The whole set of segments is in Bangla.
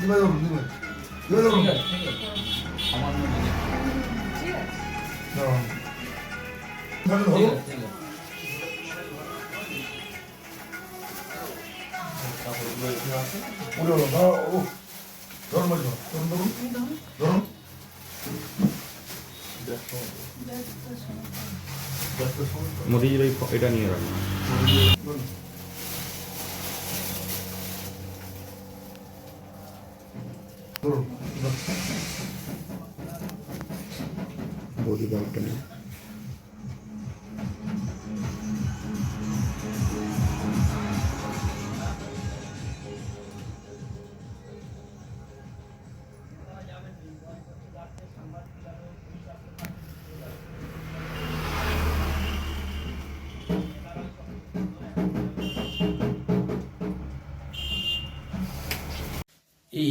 ধরুন ঠিক আছে ঠিক আছে আমার মনে আছে উঠে ধরুন ধরো ও ধরুন বলছি ধরুন ধরুন ধরুন মোদিজির এটা নিয়ে রাখুন ধরুন ধরুন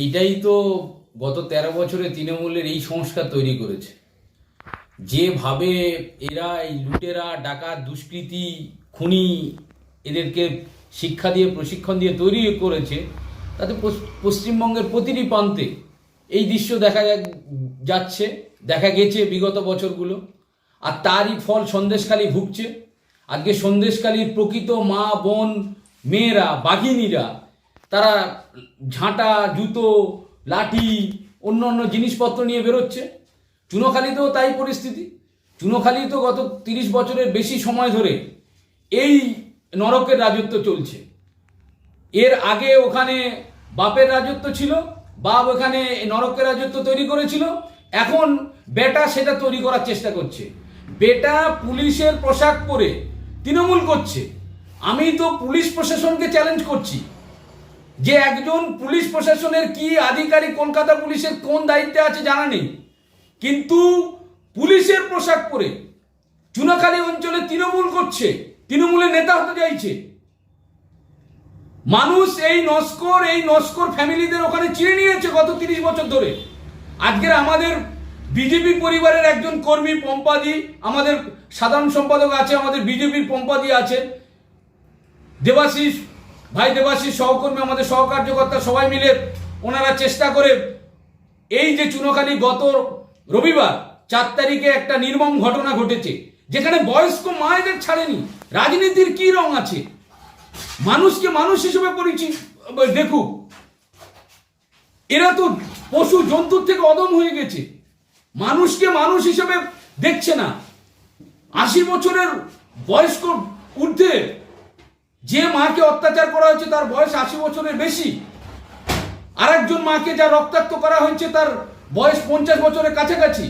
এটাই তো গত তেরো বছরে তৃণমূলের এই সংস্কার তৈরি করেছে। যেভাবে এরা এই লুটেরা, ডাকাত, দুষ্কৃতি, খুনি এদেরকে শিক্ষা দিয়ে, প্রশিক্ষণ দিয়ে তৈরি করেছে, তাতে পশ্চিমবঙ্গের প্রতিটি প্রান্তে এই দৃশ্য দেখা যাচ্ছে, দেখা গেছে বিগত বছরগুলো। আর তারই ফল সন্দেশখালী ভুগছে। আজকে সন্দেশকালীর প্রকৃত মা, বোন, মেয়েরা, বাঘিনীরা তারা ঝাঁটা, জুতো, লাঠি অন্য অন্য জিনিসপত্র নিয়ে বেরোচ্ছে। চুনোখালিতেও তাই পরিস্থিতি। চুনোখালি তো গত তিরিশ বছরের বেশি সময় ধরে এই নরকের রাজত্ব চলছে। এর আগে ওখানে বাপের রাজত্ব ছিল, বাপ ওখানে নরকের রাজত্ব তৈরি করেছিল, এখন বেটা সেটা তৈরি করার চেষ্টা করছে। বেটা পুলিশের পোশাক পরে তৃণমূল করছে। আমি তো পুলিশ প্রশাসনকে চ্যালেঞ্জ করছি। যে একজন পুলিশ প্রশাসনের কি আধিকারিক কলকাতা পুলিশের কোন দায়িত্বে আছে জানা নেই কিন্তু পুলিশের পোশাক পরে চুনাখালী অঞ্চলে তৃণমূল করছে তৃণমূলের নেতা হতে চাইছে। মানুষ এই নস্কর এই নস্কর ফ্যামিলিদের ওখানে চিনে নিয়েছে গত তিরিশ বছর ধরে। আজকের আমাদের বিজেপি পরিবারের একজন কর্মী পম্পাদি, আমাদের সাধারণ সম্পাদক আছে, আমাদের বিজেপির পম্পাদি আছে দেবাশিস ভাই দেবাশিস সহকর্মী, আমাদের সহকার্যকর্তা সবাই মিলে ওনারা চেষ্টা করে এই যে চুনোখালি গত রবিবার চার তারিখে একটা নির্মম ঘটনা ঘটেছে, যেখানে বয়স্ক মায়েদের ছাড়েনি। রাজনীতির কি রং আছে? মানুষকে মানুষ হিসেবে পরিচিত দেখুক। এরা তো পশু জন্তুর থেকে অদম হয়ে গেছে। মানুষকে মানুষ হিসেবে দেখছে না। আশি বছরের বয়স্ক ঊর্ধ্বে যে মাকে অত্যাচার করা হয়েছে তার বয়স আশি বছরের বেশি। আরেকজন মাকে যা রক্তাক্ত করা হয়েছে তার বয়স পঞ্চাশ বছরের কাছাকাছি।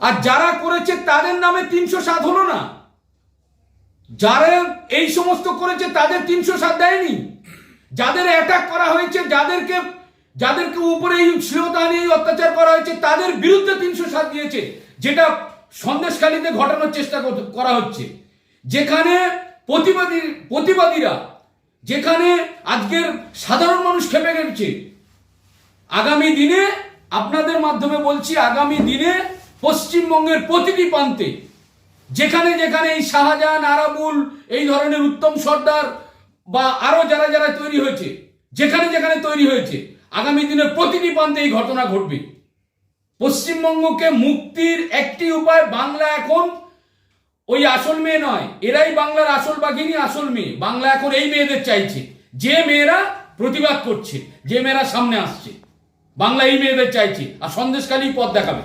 আর যারা করেছে তাদের নামে তিনশো সাত হলো না। যারা এই সমস্ত করেছে তাদের তিনশো সাত দেয়নি। যাদের অ্যাটাক করা হয়েছে, যাদেরকে যাদেরকে উপরে এই শ্লীলতা নিয়ে অত্যাচার করা হয়েছে, তাদের বিরুদ্ধে তিনশো সাত দিয়েছে। যেটা সন্দেশখালীতে ঘটানোর চেষ্টা করা হচ্ছে। যেখানে প্রতিবাদী, প্রতিবাদীরা যেখানে আজকের সাধারণ মানুষ খেপে গেছে, আগামী দিনে আপনাদের মাধ্যমে বলছি, আগামী দিনে পশ্চিমবঙ্গের প্রতিটি প্রান্তে, যেখানে যেখানে এই শাহজাহান আরামুল এই ধরনের উত্তম সর্দার বা আরও যারা যারা তৈরি হয়েছে, যেখানে যেখানে তৈরি হয়েছে, আগামী দিনে প্রতিটি প্রান্তে এই ঘটনা ঘটবে। পশ্চিমবঙ্গকে মুক্তির একটি উপায় বাংলা এখন ওই আসল মেয়ে নয়, এরাই বাংলার আসল বাঘিনী, আসল মেয়ে। বাংলা এখন এই মেয়েদের চাইছে। যে মেয়েরা প্রতিবাদ করছে, যে মেয়েরা সামনে আসছে, বাংলা এই মেয়েদের চাইছে। আর সন্দেশকালী পথ দেখাবে।